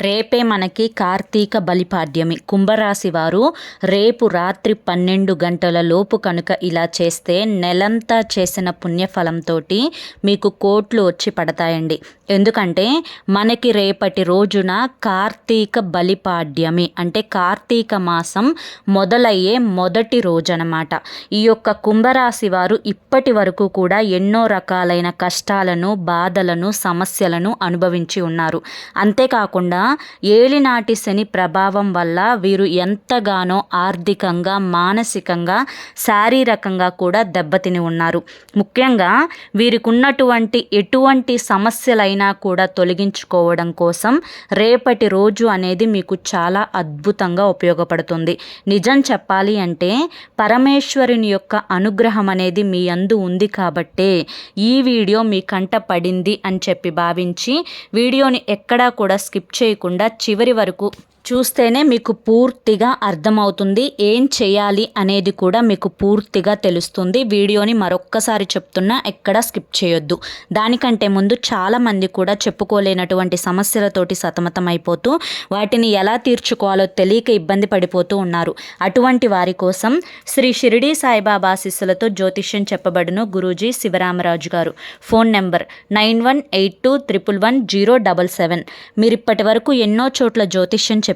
రేపే మనకి కార్తీక బలిపాడ్యమి. కుంభరాశి వారు రేపు రాత్రి పన్నెండు గంటల లోపు కనుక ఇలా చేస్తే నెలంతా చేసిన పుణ్యఫలంతో మీకు కోట్లు వచ్చి పడతాయండి. ఎందుకంటే మనకి రేపటి రోజున కార్తీక బలిపాడ్యమి అంటే కార్తీక మాసం మొదలయ్యే మొదటి రోజు అనమాట ఈ యొక్క కుంభరాశి వారు ఇప్పటి వరకు కూడా ఎన్నో రకాలైన కష్టాలను బాధలను సమస్యలను అనుభవించి ఉన్నారు. అంతేకాకుండా ఏలినాటి శని ప్రభావం వల్ల వీరు ఎంతగానో ఆర్థికంగా మానసికంగా శారీరకంగా కూడా దెబ్బతిని ఉన్నారు. ముఖ్యంగా వీరికి ఉన్నటువంటి ఎటువంటి సమస్యలైన కూడా తొలగించుకోవడం కోసం రేపటి రోజు అనేది మీకు చాలా అద్భుతంగా ఉపయోగపడుతుంది. నిజం చెప్పాలి అంటే పరమేశ్వరుని యొక్క అనుగ్రహం అనేది మీ అందు ఉంది కాబట్టే ఈ వీడియో మీ కంట పడింది అని చెప్పి భావించి వీడియోని ఎక్కడా కూడా స్కిప్ చేయకుండా చివరి వరకు చూస్తేనే మీకు పూర్తిగా అర్థమవుతుంది ఏం చేయాలి అనేది కూడా మీకు పూర్తిగా తెలుస్తుంది. వీడియోని మరొక్కసారి చెప్తున్నా ఎక్కడ స్కిప్ చేయొద్దు. దానికంటే ముందు చాలామంది కూడా చెప్పుకోలేనటువంటి సమస్యలతోటి సతమతం అయిపోతూ వాటిని ఎలా తీర్చుకోవాలో తెలియక ఇబ్బంది పడిపోతూ ఉన్నారు. అటువంటి వారి కోసం శ్రీ షిరిడి సాయిబాబా ఆశీస్సులతో జ్యోతిష్యం చెప్పబడును గురూజీ శివరామరాజు గారు. Phone number nine one eight two triple one zero double seven. మీరు ఇప్పటి వరకు ఎన్నో చోట్ల జ్యోతిష్యం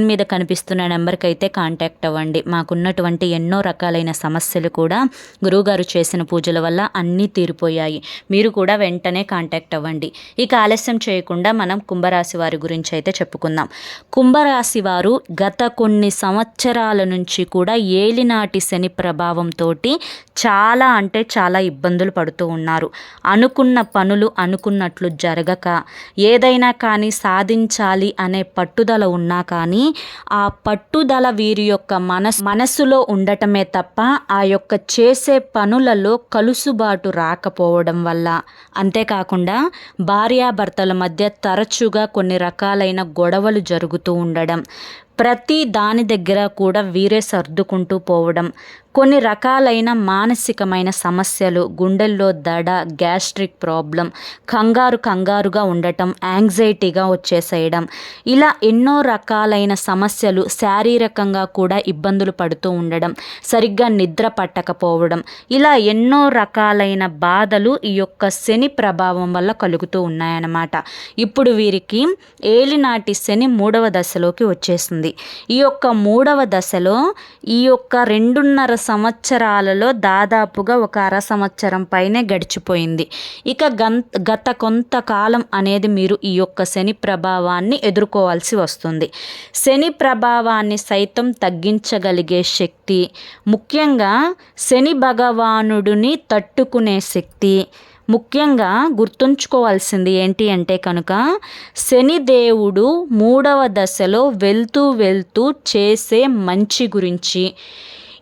స్క్రీన్ మీద కనిపిస్తున్న నెంబర్కి అయితే కాంటాక్ట్ అవ్వండి. మాకున్నటువంటి ఎన్నో రకాలైన సమస్యలు కూడా గురువుగారు చేసిన పూజల వల్ల అన్నీ తీరిపోయాయి. మీరు కూడా వెంటనే కాంటాక్ట్ అవ్వండి. ఇక ఆలస్యం చేయకుండా మనం కుంభరాశి వారి గురించి అయితే చెప్పుకుందాం. కుంభరాశి వారు గత కొన్ని సంవత్సరాల నుంచి కూడా ఏలినాటి శని ప్రభావంతో చాలా అంటే చాలా ఇబ్బందులు పడుతూ ఉన్నారు. అనుకున్న పనులు అనుకున్నట్లు జరగక ఏదైనా కానీ సాధించాలి అనే పట్టుదల ఉన్నా కానీ ఆ పట్టుదల వీరి యొక్క మనస్ మనస్సులో ఉండటమే తప్ప ఆ యొక్క చేసే పనులలో కలుసుబాటు రాకపోవడం వల్ల. అంతేకాకుండా భార్యాభర్తల మధ్య తరచుగా కొన్ని రకాలైన గొడవలు జరుగుతూ ఉండడం ప్రతి దాని దగ్గర కూడా వీరే సర్దుకుంటూ పోవడం కొన్ని రకాలైన మానసికమైన సమస్యలు గుండెల్లో దడ గ్యాస్ట్రిక్ ప్రాబ్లం కంగారు కంగారుగా ఉండటం యాంగ్జైటీగా వచ్చేసేయడం. ఇలా ఎన్నో రకాలైన సమస్యలు శారీరకంగా కూడా ఇబ్బందులు పడుతూ ఉండడం సరిగ్గా నిద్ర పట్టకపోవడం. ఇలా ఎన్నో రకాలైన బాధలు ఈ యొక్క శని ప్రభావం వల్ల కలుగుతూ ఉన్నాయన్నమాట. ఇప్పుడు వీరికి ఏలినాటి శని మూడవ దశలోకి వచ్చేసింది. ఈ యొక్క మూడవ దశలో ఈ యొక్క రెండున్నర సంవత్సరాలలో దాదాపుగా ఒక అర సంవత్సరం పైనే గడిచిపోయింది. ఇక గత కొంతకాలం అనేది మీరు ఈ యొక్క శని ప్రభావాన్ని ఎదుర్కోవాల్సి వస్తుంది. శని ప్రభావాన్ని సైతం తగ్గించగలిగే శక్తి ముఖ్యంగా శని భగవానుడిని తట్టుకునే శక్తి ముఖ్యంగా గుర్తుంచుకోవాల్సింది ఏంటి అంటే కనుక శనిదేవుడు మూడవ దశలో వెళ్తూ వెళ్తూ చేసే మంచి గురించి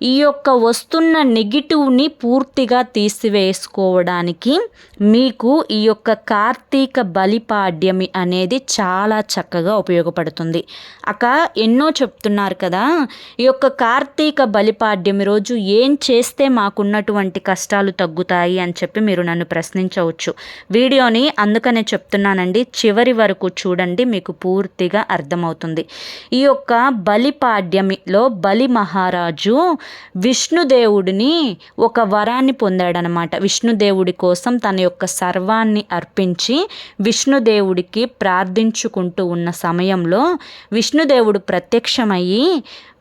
ఈ యొక్క వస్తున్న నెగిటివ్ని పూర్తిగా తీసివేసుకోవడానికి మీకు ఈ యొక్క కార్తీక బలిపాడ్యమి అనేది చాలా చక్కగా ఉపయోగపడుతుంది. అక్క ఎన్నో చెప్తున్నారు కదా ఈ యొక్క కార్తీక బలిపాడ్యమి రోజు ఏం చేస్తే మాకున్నటువంటి కష్టాలు తగ్గుతాయి అని చెప్పి మీరు నన్ను ప్రశ్నించవచ్చు. వీడియోని అందుకనే చెప్తున్నానండి చివరి వరకు చూడండి మీకు పూర్తిగా అర్థమవుతుంది. ఈ యొక్క బలిపాడ్యమిలో బలి మహారాజు విష్ణుదేవుడిని ఒక వరాన్ని పొందాడనమాట. విష్ణుదేవుడి కోసం తన యొక్క సర్వాన్ని అర్పించి విష్ణుదేవుడికి ప్రార్థించుకుంటూ ఉన్న సమయంలో విష్ణుదేవుడు ప్రత్యక్షమయ్యి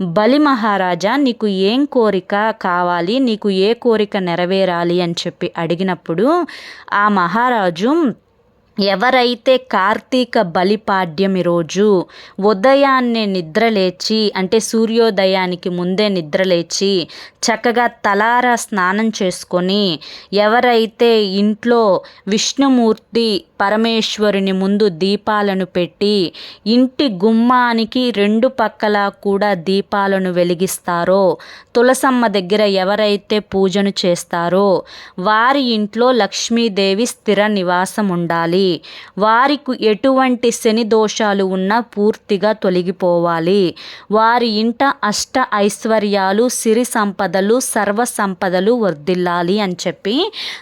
బలి మహారాజా నీకు ఏం కోరిక కావాలి నీకు ఏ కోరిక నెరవేరాలి అని చెప్పి అడిగినప్పుడు ఆ మహారాజు ఎవరైతే కార్తీక బలిపాడ్యమి రోజు ఉదయాన్నే నిద్రలేచి అంటే సూర్యోదయానికి ముందే నిద్రలేచి చక్కగా తలారా స్నానం చేసుకొని ఎవరైతే ఇంట్లో విష్ణుమూర్తి పరమేశ్వరుని ముందు దీపాలను పెట్టి ఇంటి గుమ్మానికి రెండు పక్కల కూడా దీపాలను వెలిగిస్తారో తులసమ్మ దగ్గర ఎవరైతే పూజను చేస్తారో వారి ఇంట్లో లక్ష్మీదేవి స్థిర నివాసం ఉండాలి వారికి ఎటువంటి శని దోషాలు ఉన్నా పూర్తిగా తొలగిపోవాలి. వారి ఇంట అష్ట ఐశ్వర్యాలు సిరి సంపదలు సర్వ సంపదలు వర్ధిల్లాలి అని చెప్పి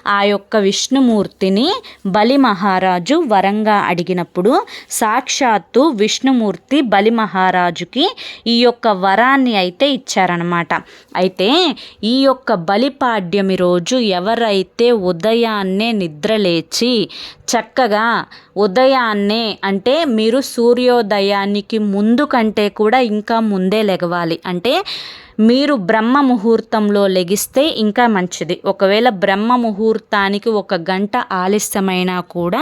ఆ యొక్క విష్ణుమూర్తిని బలి మహారాజు వరంగా అడిగినప్పుడు సాక్షాత్తు విష్ణుమూర్తి బలి మహారాజుకి ఈ యొక్క వరాన్ని అయితే ఇచ్చారనమాట అయితే ఈ యొక్క బలిపాడ్యమి రోజు ఎవరైతే ఉదయాన్నే నిద్రలేచి చక్కగా ఉదయాన్నే అంటే మీరు సూర్యోదయానికి ముందు కంటే కూడా ఇంకా ముందే లెగవాలి అంటే మీరు బ్రహ్మ ముహూర్తంలో లెగిస్తే ఇంకా మంచిది. ఒకవేళ బ్రహ్మ ముహూర్తానికి ఒక గంట ఆలస్యమైనా కూడా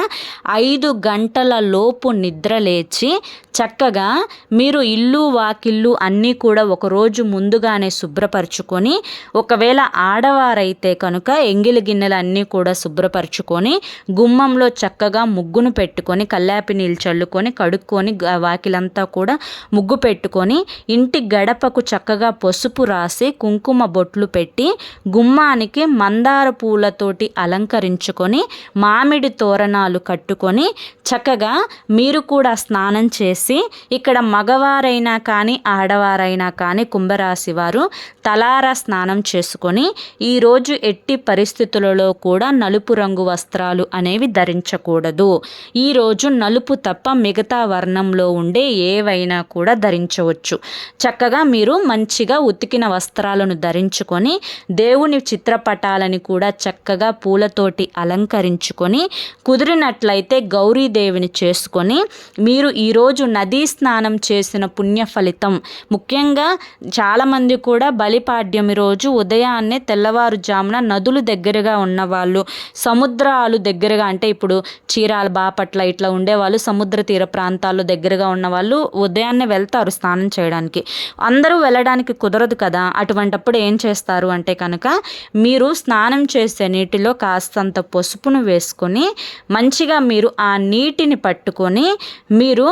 ఐదు గంటల లోపు నిద్ర లేచి చక్కగా మీరు ఇల్లు వాకిళ్ళు అన్నీ కూడా ఒకరోజు ముందుగానే శుభ్రపరచుకొని ఒకవేళ ఆడవారైతే కనుక ఎంగిలి గిన్నెలు అన్నీ కూడా శుభ్రపరచుకొని గుమ్మంలో చక్కగా ముగ్గును పెట్టుకొని కల్లాపి నీళ్ళు చల్లుకొని కడుక్కొని వాకిలంతా కూడా ముగ్గు పెట్టుకొని ఇంటి గడపకు చక్కగా పసుపు రాసి కుంకుమ బొట్లు పెట్టి గుమ్మానికి మందార పూలతోటి అలంకరించుకొని మామిడి తోరణాలు కట్టుకొని చక్కగా మీరు కూడా స్నానం చేసి ఇక్కడ మగవారైనా కానీ ఆడవారైనా కానీ కుంభరాశి వారు తలార స్నానం చేసుకొని ఈరోజు ఎట్టి పరిస్థితులలో కూడా నలుపు రంగు వస్త్రాలు అనేవి ధరించకూడదు. ఈరోజు నలుపు తప్ప మిగతా వర్ణంలో ఉండే ఏవైనా కూడా ధరించవచ్చు. చక్కగా మీరు మంచిగా ఉతికిన వస్త్రాలను ధరించుకొని దేవుని చిత్రపటాలని కూడా చక్కగా పూలతోటి అలంకరించుకొని కుదిరినట్లయితే గౌరీదేవిని చేసుకొని మీరు ఈరోజు నదీ స్నానం చేసిన పుణ్య ఫలితం. ముఖ్యంగా చాలామంది కూడా బలిపాడ్యమి రోజు ఉదయాన్నే తెల్లవారుజామున నదులు దగ్గరగా ఉన్నవాళ్ళు సముద్రాలు దగ్గరగా అంటే ఇప్పుడు చీరాల బాపట్ల ఇట్లా ఉండేవాళ్ళు సముద్ర తీర ప్రాంతాల్లో దగ్గరగా ఉన్నవాళ్ళు ఉదయాన్నే వెళ్తారు స్నానం చేయడానికి. అందరూ వెళ్ళడానికి కుదరదు కదా. అటువంటప్పుడు ఏం చేస్తారు అంటే కనుక మీరు స్నానం చేసే నీటిలో కాస్తంత పసుపును వేసుకొని మంచిగా మీరు ఆ నీటిని పట్టుకొని మీరు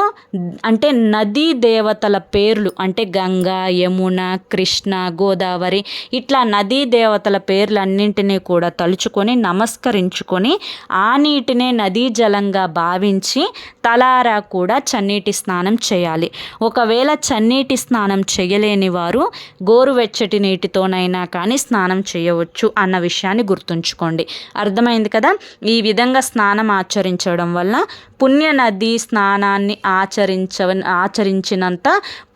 అంటే నదీ దేవతల పేర్లు అంటే గంగా యమున కృష్ణ గోదావరి ఇట్లా నదీ దేవతల పేర్లన్నింటినీ కూడా తలుచుకొని నమస్కరించుకొని ఆ నీటినే నదీ జలంగా భావించి తలారా కూడా చన్నీటి స్నానం చేయాలి. ఒకవేళ చన్నీటి స్నానం చేయలేని వారు గోరువెచ్చటి నీటితోనైనా కానీ స్నానం చేయవచ్చు అన్న విషయాన్ని గుర్తుంచుకోండి. అర్థమైంది కదా? ఈ విధంగా స్నానం ఆచరించడం వల్ల పుణ్య నది స్నానాన్ని ఆచరించ ఆచరించినంత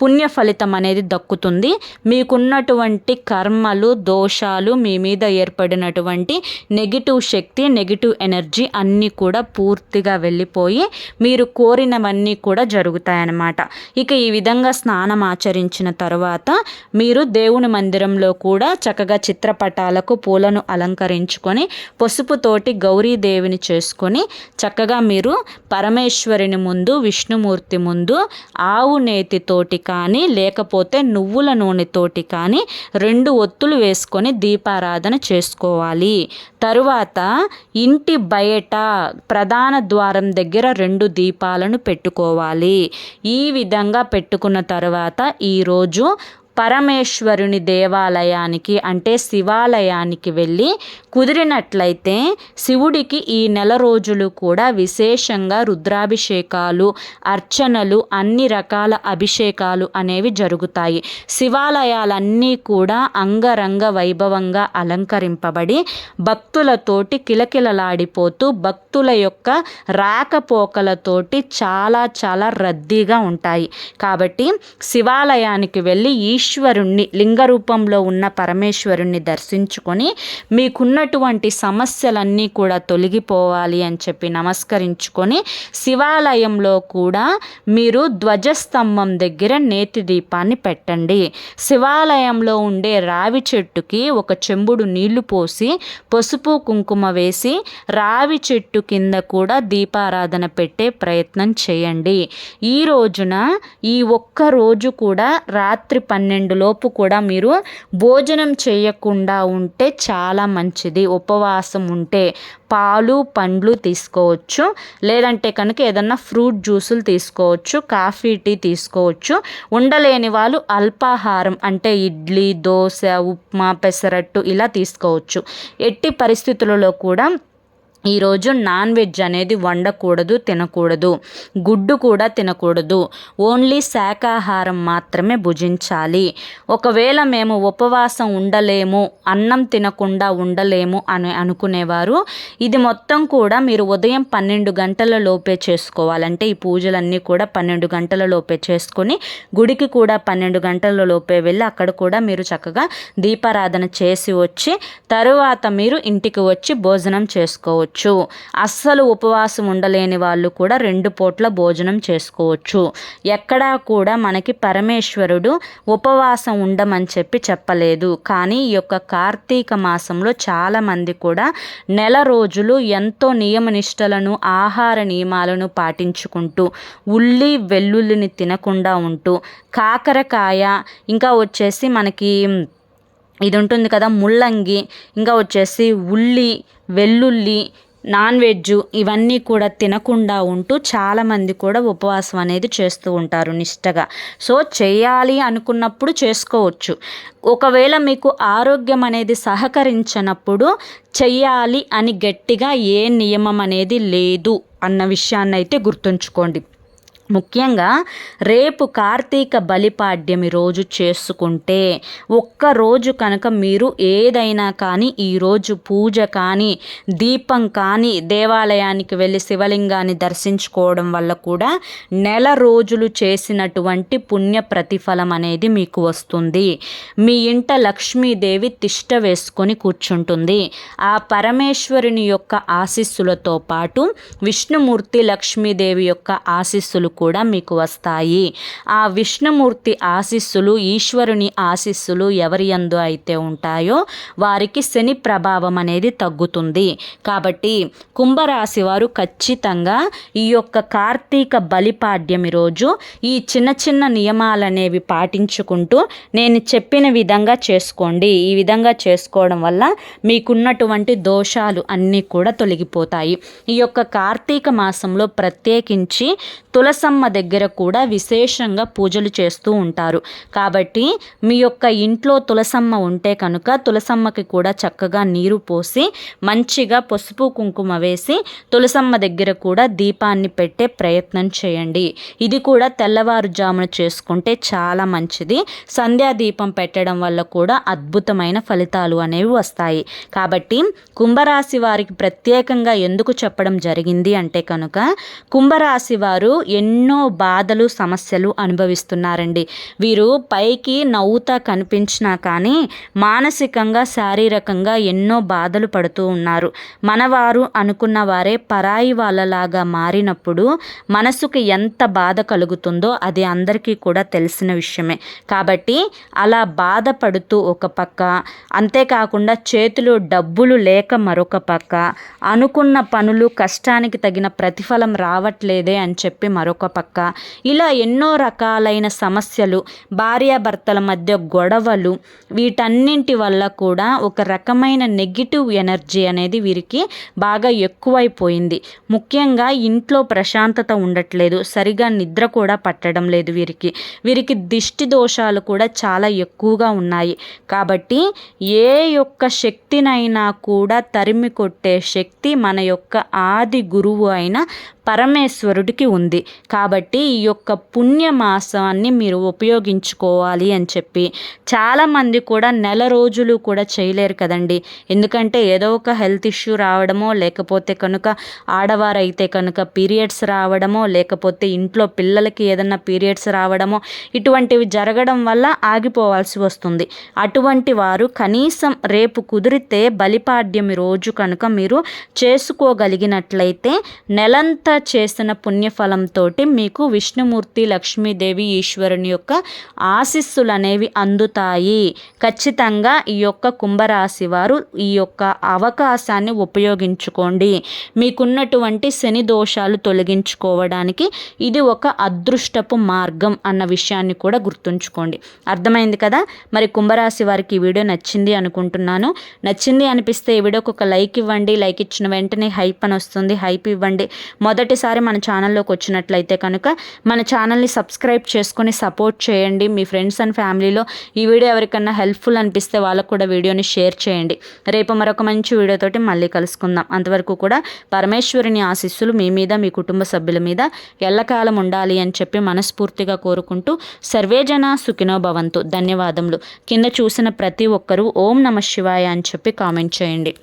పుణ్య ఫలితం అనేది దక్కుతుంది. మీకున్నటువంటి కర్మలు దోషాలు మీ మీద ఏర్పడినటువంటి నెగిటివ్ శక్తి నెగిటివ్ ఎనర్జీ అన్నీ కూడా పూర్తిగా వెళ్ళిపోయి మీరు కోరినవన్నీ కూడా జరుగుతాయన్నమాట. ఇక ఈ విధంగా స్నానం ఆచరించిన తర్వాత మీరు దేవుని మందిరంలో కూడా చక్కగా చిత్రపటాలకు పూలను అలంకరించుకొని పసుపుతోటి గౌరీదేవిని చేసుకొని చక్కగా మీరు పరమేశ్వరుని ముందు విష్ణుమూర్తి ముందు ఆవు నేతితోటి కానీ లేకపోతే నువ్వుల నూనెతోటి కానీ రెండు ఒత్తులు వేసుకొని దీపారాధన చేసుకోవాలి. తరువాత ఇంటి బయట ప్రధాన ద్వారం దగ్గర రెండు దీపాలను పెట్టుకోవాలి. ఈ విధంగా పెట్టుకున్న తర్వాత ఈరోజు పరమేశ్వరుని దేవాలయానికి అంటే శివాలయానికి వెళ్ళి కుదిరినట్లయితే శివుడికి ఈ నెల రోజులు కూడా విశేషంగా రుద్రాభిషేకాలు అర్చనలు అన్ని రకాల అభిషేకాలు అనేవి జరుగుతాయి. శివాలయాలన్నీ కూడా అంగరంగ వైభవంగా అలంకరింపబడి భక్తులతోటి కిలకిలలాడిపోతూ భక్తుల యొక్క రాకపోకలతోటి చాలా చాలా రద్దీగా ఉంటాయి. కాబట్టి శివాలయానికి వెళ్ళి ఈ ఈశ్వరుణ్ణి లింగ రూపంలో ఉన్న పరమేశ్వరుణ్ణి దర్శించుకొని మీకున్నటువంటి సమస్యలన్నీ కూడా తొలగిపోవాలి అని చెప్పి నమస్కరించుకొని శివాలయంలో కూడా మీరు ధ్వజస్తంభం దగ్గర నేతి దీపాన్ని పెట్టండి. శివాలయంలో ఉండే రావి చెట్టుకి ఒక చెంబుడు నీళ్ళు పోసి పసుపు కుంకుమ వేసి రావి చెట్టు కింద కూడా దీపారాధన పెట్టే ప్రయత్నం చేయండి. ఈ రోజున ఈ ఒక్క రోజు కూడా రాత్రి పన్నెండు లోపు కూడా మీరు భోజనం చేయకుండా ఉంటే చాలా మంచిది. ఉపవాసం ఉంటే పాలు పండ్లు తీసుకోవచ్చు. లేదంటే కనుక ఏదన్నా ఫ్రూట్ జ్యూసులు తీసుకోవచ్చు కాఫీ టీ తీసుకోవచ్చు. ఉండలేని వాళ్ళు అల్పాహారం అంటే ఇడ్లీ దోశ ఉప్మా పెసరట్టు ఇలా తీసుకోవచ్చు. ఎట్టి పరిస్థితులలో కూడా ఈరోజు నాన్ వెజ్ అనేది వండకూడదు తినకూడదు. గుడ్డు కూడా తినకూడదు. ఓన్లీ శాకాహారం మాత్రమే భుజించాలి. ఒకవేళ మేము ఉపవాసం ఉండలేము అన్నం తినకుండా ఉండలేము అని అనుకునేవారు ఇది మొత్తం కూడా మీరు ఉదయం పన్నెండు గంటల లోపే చేసుకోవాలంటే ఈ పూజలన్నీ కూడా పన్నెండు గంటల లోపే చేసుకొని గుడికి కూడా పన్నెండు గంటల లోపే వెళ్ళి అక్కడ కూడా మీరు చక్కగా దీపారాధన చేసి వచ్చి తరువాత మీరు ఇంటికి వచ్చి భోజనం చేసుకోవచ్చు. చేసుకోవచ్చు. అస్సలు ఉపవాసం ఉండలేని వాళ్ళు కూడా రెండు పూట్ల భోజనం చేసుకోవచ్చు. ఎక్కడా కూడా మనకి పరమేశ్వరుడు ఉపవాసం ఉండమని చెప్పి చెప్పలేదు. కానీ ఈ యొక్క కార్తీక మాసంలో చాలామంది కూడా నెల రోజులు ఎంతో నియమనిష్టలను ఆహార నియమాలను పాటించుకుంటూ ఉల్లి వెల్లుల్లిని తినకుండా ఉంటూ కాకరకాయ ఇంకా వచ్చేసి మనకి ఇది ఉంటుంది కదా ముల్లంగి ఇంకా వచ్చేసి ఉల్లి వెల్లుల్లి నాన్ వెజ్ ఇవన్నీ కూడా తినకుండా ఉంటూ చాలామంది కూడా ఉపవాసం అనేది చేస్తూ ఉంటారు నిష్టగా. సో చేయాలి అనుకున్నప్పుడు చేసుకోవచ్చు. ఒకవేళ మీకు ఆరోగ్యం అనేది సహకరించినప్పుడు చెయ్యాలి అని గట్టిగా ఏ నియమం అనేది లేదు అన్న విషయాన్ని అయితే గుర్తుంచుకోండి. ముఖ్యంగా రేపు కార్తీక బలిపాడ్యమి రోజు చేసుకుంటే ఒక్కరోజు కనుక మీరు ఏదైనా కానీ ఈరోజు పూజ కానీ దీపం కానీ దేవాలయానికి వెళ్ళి శివలింగాన్ని దర్శించుకోవడం వల్ల కూడా నెల రోజులు చేసినటువంటి పుణ్య ప్రతిఫలం అనేది మీకు వస్తుంది. మీ ఇంట లక్ష్మీదేవి తిష్ట వేసుకొని కూర్చుంటుంది. ఆ పరమేశ్వరుని యొక్క ఆశీస్సులతో పాటు విష్ణుమూర్తి లక్ష్మీదేవి యొక్క ఆశీస్సులు కూడా మీకు వస్తాయి. ఆ విష్ణుమూర్తి ఆశీస్సులు ఈశ్వరుని ఆశీస్సులు ఎవరి యందు అయితే ఉంటాయో వారికి శని ప్రభావం అనేది తగ్గుతుంది. కాబట్టి కుంభరాశి వారు ఖచ్చితంగా ఈ యొక్క కార్తీక బలిపాడ్యమి రోజు ఈ చిన్న చిన్న నియమాలనేవి పాటించుకుంటూ నేను చెప్పిన విధంగా చేసుకోండి. ఈ విధంగా చేసుకోవడం వల్ల మీకున్నటువంటి దోషాలు అన్నీ కూడా తొలగిపోతాయి. ఈ యొక్క కార్తీక మాసంలో ప్రత్యేకించి తులసమ్మ దగ్గర కూడా విశేషంగా పూజలు చేస్తూ ఉంటారు. కాబట్టి మీ యొక్క ఇంట్లో తులసమ్మ ఉంటే కనుక తులసమ్మకి కూడా చక్కగా నీరు పోసి మంచిగా పసుపు కుంకుమ వేసి తులసమ్మ దగ్గర కూడా దీపాన్ని పెట్టే ప్రయత్నం చేయండి. ఇది కూడా తెల్లవారుజామున చేసుకుంటే చాలా మంచిది. సంధ్యా దీపం పెట్టడం వల్ల కూడా అద్భుతమైన ఫలితాలు అనేవి వస్తాయి. కాబట్టి కుంభరాశి వారికి ప్రత్యేకంగా ఎందుకు చెప్పడం జరిగింది అంటే కనుక కుంభరాశి వారు ఎన్ని ఎన్నో బాధలు సమస్యలు అనుభవిస్తున్నారండి. వీరు పైకి నవ్వుతా కనిపించినా కానీ మానసికంగా శారీరకంగా ఎన్నో బాధలు పడుతూ ఉన్నారు. మనవారు అనుకున్న వారే పరాయి వాళ్ళలాగా మారినప్పుడు మనసుకు ఎంత బాధ కలుగుతుందో అది అందరికీ కూడా తెలిసిన విషయమే. కాబట్టి అలా బాధపడుతూ ఒక పక్క అంతేకాకుండా చేతిలో డబ్బులు లేక మరొక పక్క అనుకున్న పనులు కష్టానికి తగిన ప్రతిఫలం రావట్లేదే అని చెప్పి మరొక పక్క. ఇలా ఎన్నో రకాలైన సమస్యలు భార్యాభర్తల మధ్య గొడవలు వీటన్నింటి వల్ల కూడా ఒక రకమైన నెగిటివ్ ఎనర్జీ అనేది వీరికి బాగా ఎక్కువైపోయింది. ముఖ్యంగా ఇంట్లో ప్రశాంతత ఉండట్లేదు సరిగా నిద్ర కూడా పట్టడం లేదు వీరికి. వీరికి దిష్టి దోషాలు కూడా చాలా ఎక్కువగా ఉన్నాయి. కాబట్టి ఏ యొక్క శక్తినైనా కూడా తరిమి కొట్టే శక్తి మన యొక్క ఆది గురువు అయిన పరమేశ్వరుడికి ఉంది. కాబట్టి ఈ యొక్క పుణ్యమాసాన్ని మీరు ఉపయోగించుకోవాలి అని చెప్పి చాలామంది కూడా నెల రోజులు కూడా చేయలేరు కదండి. ఎందుకంటే ఏదో ఒక హెల్త్ ఇష్యూ రావడమో లేకపోతే కనుక ఆడవారైతే కనుక పీరియడ్స్ రావడమో లేకపోతే ఇంట్లో పిల్లలకి ఏదన్నా పీరియడ్స్ రావడమో ఇటువంటివి జరగడం వల్ల ఆగిపోవాల్సి వస్తుంది. అటువంటి వారు కనీసం రేపు కుదిరితే బలిపాడ్యమి రోజు కనుక మీరు చేసుకోగలిగినట్లయితే నెలంతా చేసిన పుణ్యఫలంతో మీకు విష్ణుమూర్తి లక్ష్మీదేవి ఈశ్వరుని యొక్క ఆశీస్సులు అనేవి అందుతాయి. ఖచ్చితంగా ఈ యొక్క కుంభరాశి వారు ఈ యొక్క అవకాశాన్ని ఉపయోగించుకోండి. మీకున్నటువంటి శని దోషాలు తొలగించుకోవడానికి ఇది ఒక అదృష్టపు మార్గం అన్న విషయాన్ని కూడా గుర్తుంచుకోండి. అర్థమైంది కదా? మరి కుంభరాశి వారికి ఈ వీడియో నచ్చింది అనుకుంటున్నాను. నచ్చింది అనిపిస్తే ఈ వీడియోకి ఒక లైక్ ఇవ్వండి. లైక్ ఇచ్చిన వెంటనే హైప్ అని వస్తుంది. హైప్ ఇవ్వండి. మొదటి మొదటిసారి మన ఛానల్లోకి వచ్చినట్లయితే కనుక మన ఛానల్ని సబ్స్క్రైబ్ చేసుకొని సపోర్ట్ చేయండి. మీ ఫ్రెండ్స్ అండ్ ఫ్యామిలీలో ఈ వీడియో ఎవరికన్నా హెల్ప్ఫుల్ అనిపిస్తే వాళ్ళకు కూడా వీడియోని షేర్ చేయండి. రేపు మరొక మంచి వీడియోతోటి మళ్ళీ కలుసుకుందాం. అంతవరకు కూడా పరమేశ్వరుని ఆశీస్సులు మీ మీద మీ కుటుంబ సభ్యుల మీద ఎల్లకాలం ఉండాలి అని చెప్పి మనస్ఫూర్తిగా కోరుకుంటూ సర్వేజన సుఖినో భవంతు. ధన్యవాదములు. కింద చూసిన ప్రతి ఒక్కరూ ఓం నమ శివాయ అని చెప్పి కామెంట్ చేయండి.